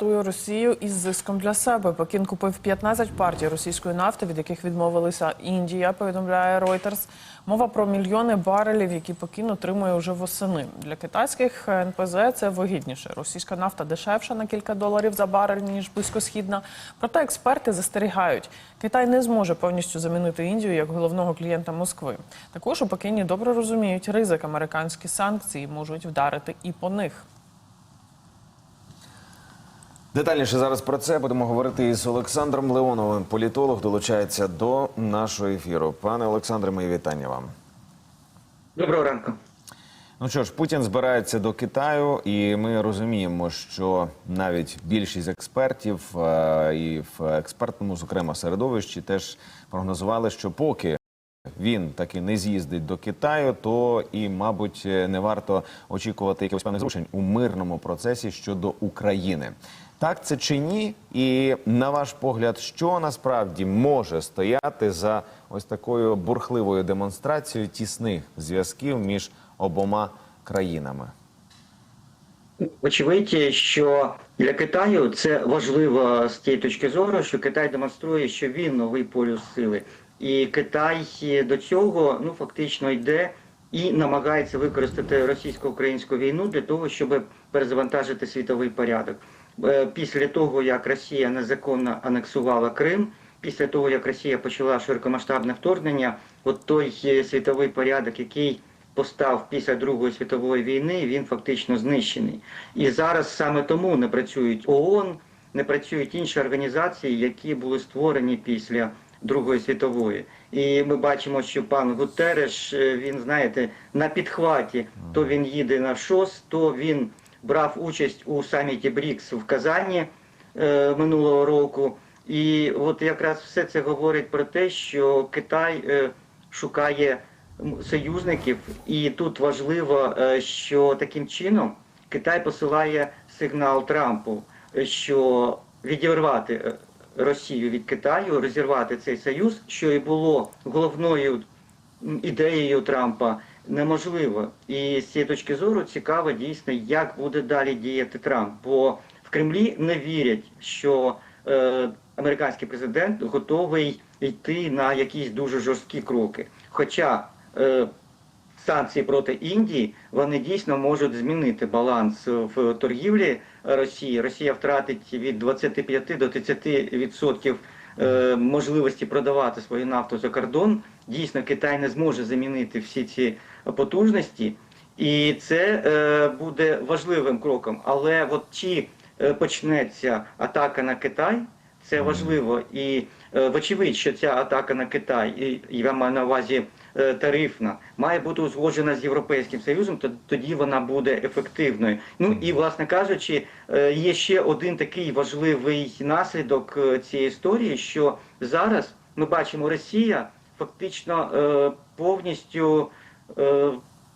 Тую Росію із зиском для себе. Пекін купив 15 партій російської нафти, від яких відмовилися Індія. Повідомляє Reuters. Мова про мільйони барелів, які Пекін отримує уже восени. Для китайських НПЗ це вигідніше. Російська нафта дешевша на кілька доларів за барель ніж близькосхідна. Проте експерти застерігають, Китай не зможе повністю замінити Індію як головного клієнта Москви. Також у Пекіні добре розуміють ризик американські санкції можуть вдарити і по них. Детальніше зараз про це будемо говорити із Олександром Леоновим. Політолог долучається до нашого ефіру. Пане Олександре, мої вітання вам. Доброго ранку. Ну що ж, Путін збирається до Китаю, і ми розуміємо, що навіть більшість експертів е, і в експертному, зокрема, середовищі, теж прогнозували, що поки він таки не з'їздить до Китаю, то і, мабуть, не варто очікувати якихось певних зрушень у мирному процесі щодо України. Так це чи ні? І на ваш погляд, що насправді може стояти за ось такою бурхливою демонстрацією тісних зв'язків між обома країнами? Очевидь, що для Китаю це важливо з тієї точки зору, що Китай демонструє, що він новий полюс сили, і Китай до цього ну фактично йде і намагається використати російсько-українську війну для того, щоб перезавантажити світовий порядок. Е, Після того, як Росія незаконно анексувала Крим, після того як Росія почала широкомасштабне вторгнення, от той е, світовий порядок, який постав після Другої світової війни, він фактично знищений. І зараз саме тому не працюють ООН, не працюють інші організації, які були створені після Другої світової. І ми бачимо, що пан Гутереш, е, він знаєте, на підхваті, то він їде на ШОС, то він брав участь у саміті БРІКС в Казані е, минулого року. І от якраз все це говорить про те, що Китай е, шукає союзників, і тут важливо, е, що таким чином Китай посилає сигнал Трампу, е, що відірвати е, Росію від Китаю, розірвати цей союз, що і було головною ідеєю Трампа. Неможливо, і з цієї точки зору цікаво дійсно, як буде далі діяти Трамп. Бо в Кремлі не вірять, що е, американський президент готовий йти на якісь дуже жорсткі кроки. Хоча е, санкції проти Індії вони дійсно можуть змінити баланс в торгівлі Росії. Росія втратить від 25 до 30% е, можливості продавати свою нафту за кордон. Дійсно, Китай не зможе замінити всі ці потужності, і це е, буде важливим кроком. Але от чи е, почнеться атака на Китай? Це важливо і вочевидь, що ця атака на Китай, і я маю на увазі тарифна, має бути узгоджена з Європейським Союзом, то тоді вона буде ефективною. Ну і власне кажучи, е, є ще один такий важливий наслідок е, цієї історії, що зараз ми бачимо, Росія фактично е, повністю. е,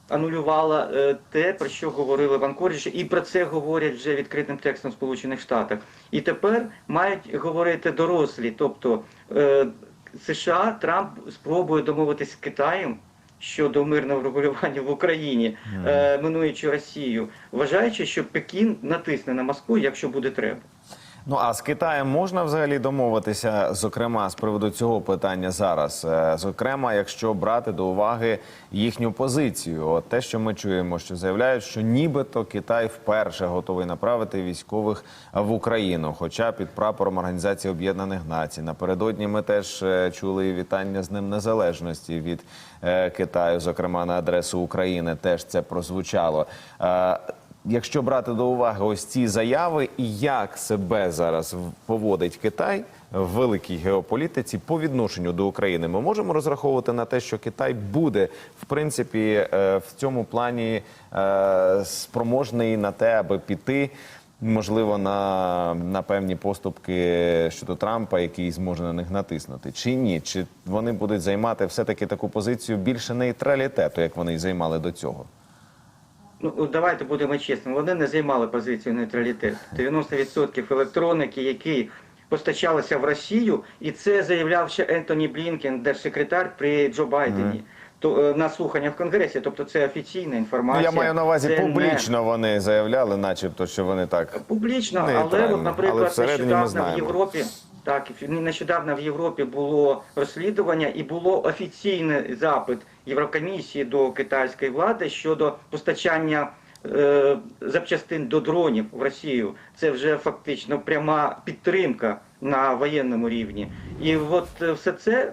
Анулювала е, те, про що говорили в Анкоріджі, і про це говорять вже відкритим текстом в Сполучених Штатах. І тепер мають говорити дорослі, тобто е, США Трамп спробує домовитися з Китаєм щодо мирного врегулювання в Україні, е, минуючи Росію, вважаючи, що Пекін натисне на Москву, якщо буде треба. Ну а з Китаєм можна взагалі домовитися, зокрема з приводу цього питання зараз. Е, Зокрема, якщо брати до уваги їхню позицію, от те, що ми чуємо, що заявляють, що нібито Китай вперше готовий направити військових в Україну, хоча під прапором Організації Об'єднаних Націй. Напередодні ми теж е, чули вітання з Днем Незалежності від е, Китаю, зокрема на адресу України, теж це прозвучало. Якщо брати до уваги ось ці заяви, і як себе зараз поводить Китай в великій геополітиці по відношенню до України, ми можемо розраховувати на те, що Китай буде в принципі е, в цьому плані е, спроможний на те, аби піти. Можливо, на, на певні поступки щодо Трампа, який зможе на них натиснути, чи ні? Чи вони будуть займати все-таки таку позицію більше нейтралітету, як вони й займали до цього? Ну давайте будемо чесними. Вони не займали позицію нейтралітету. 90% електроніки, які постачалися в Росію, і це заявляв ще Ентоні Блінкен, держсекретар при Джо Байдені. то е, на слуханнях в Конгресі. Тобто це офіційна Ну, інформація. я маю на увазі Це не- публічно вони заявляли, начебто, що вони так. Публічно, але от, Але наприклад, ми нещодавно в. Європі. Так, нещодавно в Європі було розслідування і було офіційний запит Єврокомісії до китайської влади щодо постачання е, запчастин до дронів в Росію. Це вже фактично пряма підтримка на воєнному рівні. І от е, все це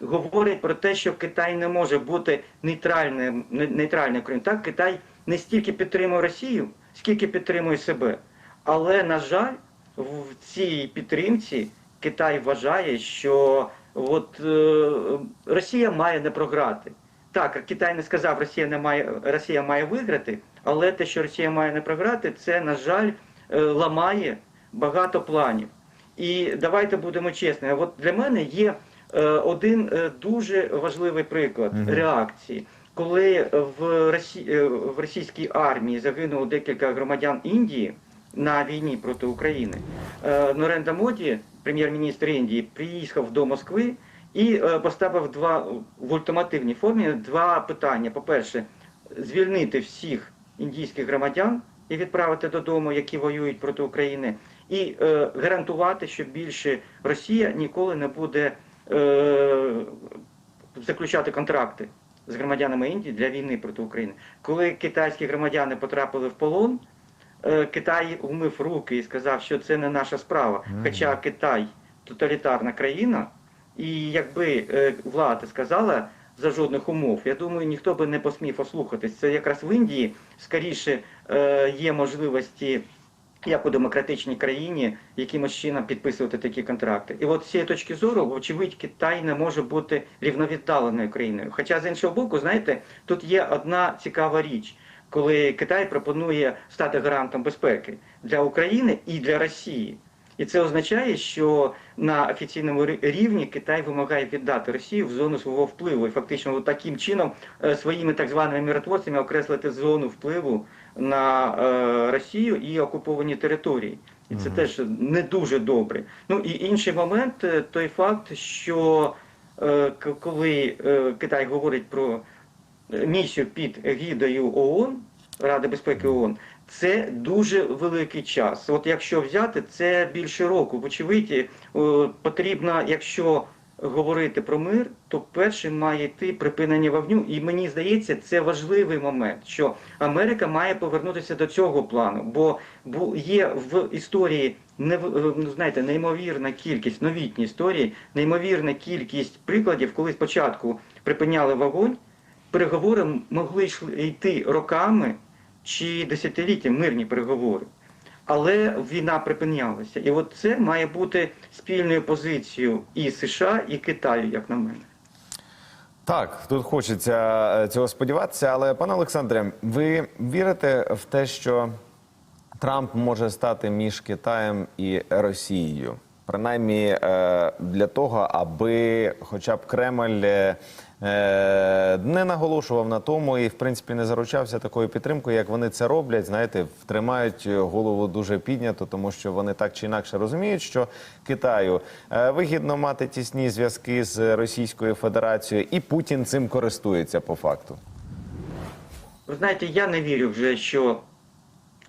говорить про те, що Китай не може бути нейтральним не- нейтральним країною. Так, Китай не стільки підтримує Росію, скільки підтримує себе. Але, на жаль, в цій підтримці Китай вважає, що от, е, Росія має не програти. Так, Китай не сказав, Росія не має Росія має виграти, але те, що Росія має не програти, це, на жаль, е, ламає багато планів. І давайте будемо чесними. От для мене є е, один е, дуже важливий приклад реакції. Коли в, Росі... в російській армії загинуло декілька громадян Індії на війні проти України, Норенда Моді, прем'єр-міністр Індії, приїхав до Москви і е, поставив два в ультимативній формі два питання. По-перше, звільнити всіх індійських громадян і відправити додому, які воюють проти України, і е, гарантувати, що більше Росія ніколи не буде е, заключати контракти з громадянами Індії для війни проти України. Коли китайські громадяни потрапили в полон, е, Китай умив руки і сказав, що це не наша справа. Хоча Китай тоталітарна країна, і якби е, влада сказала за жодних умов, я думаю, ніхто би не посмів ослухатись. Це якраз в Індії скоріше е, є можливості. Як у демократичній країні якимось чином підписувати такі контракти, і от з цієї точки зору, вочевидь, Китай не може бути рівновіддаленою країною. Хоча з іншого боку, знаєте, тут є одна цікава річ, коли Китай пропонує стати гарантом безпеки для України і для Росії. І це означає, що на офіційному рівні Китай вимагає віддати Росію в зону свого впливу, і фактично таким чином е, своїми так званими миротворцями окреслити зону впливу на е, Росію і окуповані території. І це теж не дуже добре. Ну і інший момент е, той факт, що коли Китай говорить про місію під егідою ООН, Ради безпеки ООН, це дуже великий час. От якщо взяти, це більше року. Вочевидь, е, потрібно, якщо говорити про мир, то першим має йти припинення вогню. І мені здається, це важливий момент, що Америка має повернутися до цього плану, бо, є в історії не ну, знаєте, неймовірна кількість новітній історії, неймовірна кількість прикладів, коли спочатку припиняли вогонь, переговори могли йти роками чи десятиліття мирні переговори. Але війна припинялася. І от це має бути спільною позицією і США, і Китаю, як на мене. Так, тут хочеться е, цього сподіватися, але пане Олександре, ви вірите в те, що Трамп може стати між Китаєм і Росією? Принаймні е, для того, аби хоча б Кремль е, не наголошував на тому і, в принципі, не заручався такою підтримкою, як вони це роблять. Знаєте, тримають голову дуже піднято, тому що вони так чи інакше розуміють, що Китаю е, вигідно мати тісні зв'язки з Російською Федерацією, і Путін цим користується по факту. Ви знаєте, я не вірю вже, що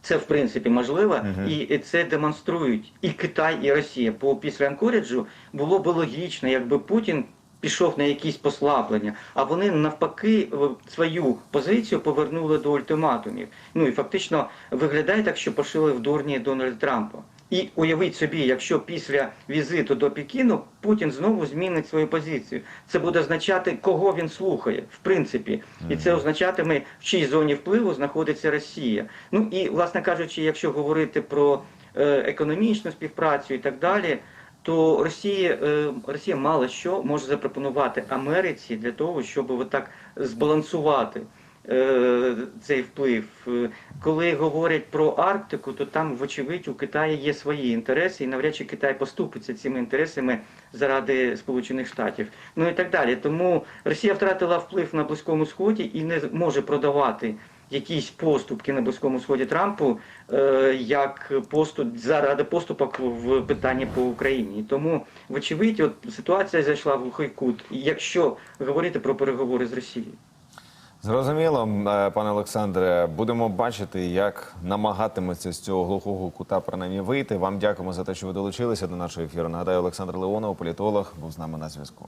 це в принципі можливо, і це демонструють і Китай, і Росія. Бо після Анкоріджу було б логічно, якби Путін пішов на якісь послаблення, а вони навпаки свою позицію повернули до ультиматумів. Ну і фактично виглядає так, що пошили в дурні Дональда Трампа. І уявіть собі, якщо після візиту до Пекіну Путін знову змінить свою позицію, це буде означати, кого він слухає, в принципі, і це означатиме, в чій зоні впливу знаходиться Росія. Ну і, власне кажучи, якщо говорити про е, економічну співпрацю і так далі, то Росія, е, Росія мало що може запропонувати Америці для того, щоб отак збалансувати е, цей вплив. Коли говорять про Арктику, то там, вочевидь, у Китаї є свої інтереси, і навряд чи Китай поступиться цими інтересами заради Сполучених Штатів. Ну і так далі. Тому Росія втратила вплив на Близькому Сході і не може продавати якісь поступки на близькому сході Трампу е, як поступ заради поступок в питанні по Україні. Тому, вочевидь, от ситуація зайшла в глухий кут. Якщо говорити про переговори з Росією. Зрозуміло, е, пане Олександре. Будемо бачити, як намагатиметься з цього глухого кута принаймні вийти. Вам дякуємо за те, що ви долучилися до нашого ефіру. Нагадаю, Олександр Леонов, політолог, був з нами на зв'язку.